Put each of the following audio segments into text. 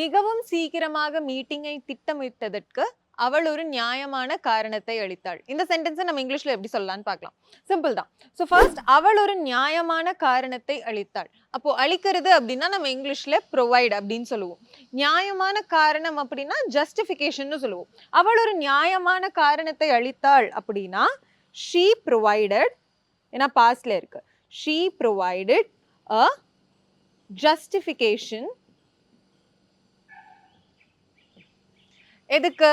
மிகவும் சீக்கிரமாக மீட்டிங்கை திட்டமிட்டதற்கு அவள் ஒரு நியாயமான காரணத்தை அளித்தாள். இந்த சென்டென்ஸை நம்ம இங்கிலீஷ்ல எப்படி சொல்லலாம்னு பார்க்கலாம். சிம்பிள் தான். ஸோ ஃபர்ஸ்ட் அவள் ஒரு நியாயமான காரணத்தை அளித்தாள். அப்போ அளிக்கிறது அப்படின்னா நம்ம இங்கிலீஷ்ல ப்ரொவைட் அப்படின்னு சொல்லுவோம். நியாயமான காரணம் அப்படின்னா ஜஸ்டிஃபிகேஷன்னு சொல்லுவோம். அவள் ஒரு நியாயமான காரணத்தை அளித்தாள் அப்படின்னா ஷீ ப்ரொவைடட் ஏன்னா பாஸ்ட்ல இருக்கு. ஷீ ப்ரொவைடட் அ ஜஸ்டிஃபிகேஷன் எதுக்கு?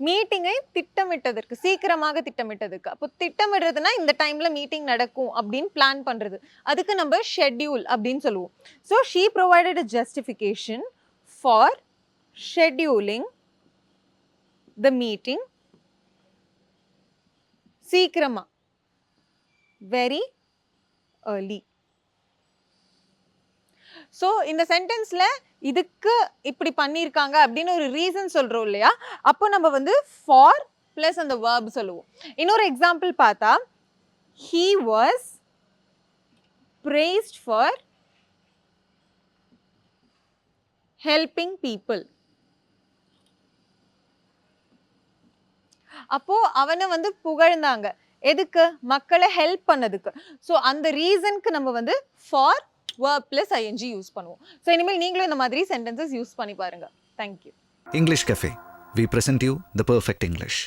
மீட்டிங்கை திட்டமிட்டதற்கு சீக்கிரமாக திட்டமிட்டதுக்கு அப்போ திட்டமிடுறதுனா இந்த டைமில் மீட்டிங் நடக்கும் அப்படின்னு பிளான் பண்ணுறது அதுக்கு நம்ம ஷெட்யூல் அப்படின்னு சொல்லுவோம். So she provided justification for scheduling the meeting சீக்கிரமாக வெரி ஏர்லி ஸோ இந்த சென்டென்ஸில் இதுக்கு இப்படி பண்ணியிருக்காங்க அப்படின்னு ஒரு ரீசன் சொல்கிறோம் இல்லையா? அப்போ நம்ம வந்து ஃபார் ப்ளஸ் அந்த வேர்ப் சொல்லுவோம். இன்னொரு எக்ஸாம்பிள் பார்த்தா he was praised for helping people அப்போ அவனை வந்து புகழ்ந்தாங்க. எதுக்கு? மக்களை ஹெல்ப் பண்ணதுக்கு. ஸோ அந்த ரீசனுக்கு நம்ம வந்து for where plus ING use பண்ணுவோம் ஸோ இனிமேல் நீங்களும் இந்த மாதிரி சென்டென்சஸ் யூஸ் பண்ணி பாருங்கள் thank you English cafe we present you the perfect English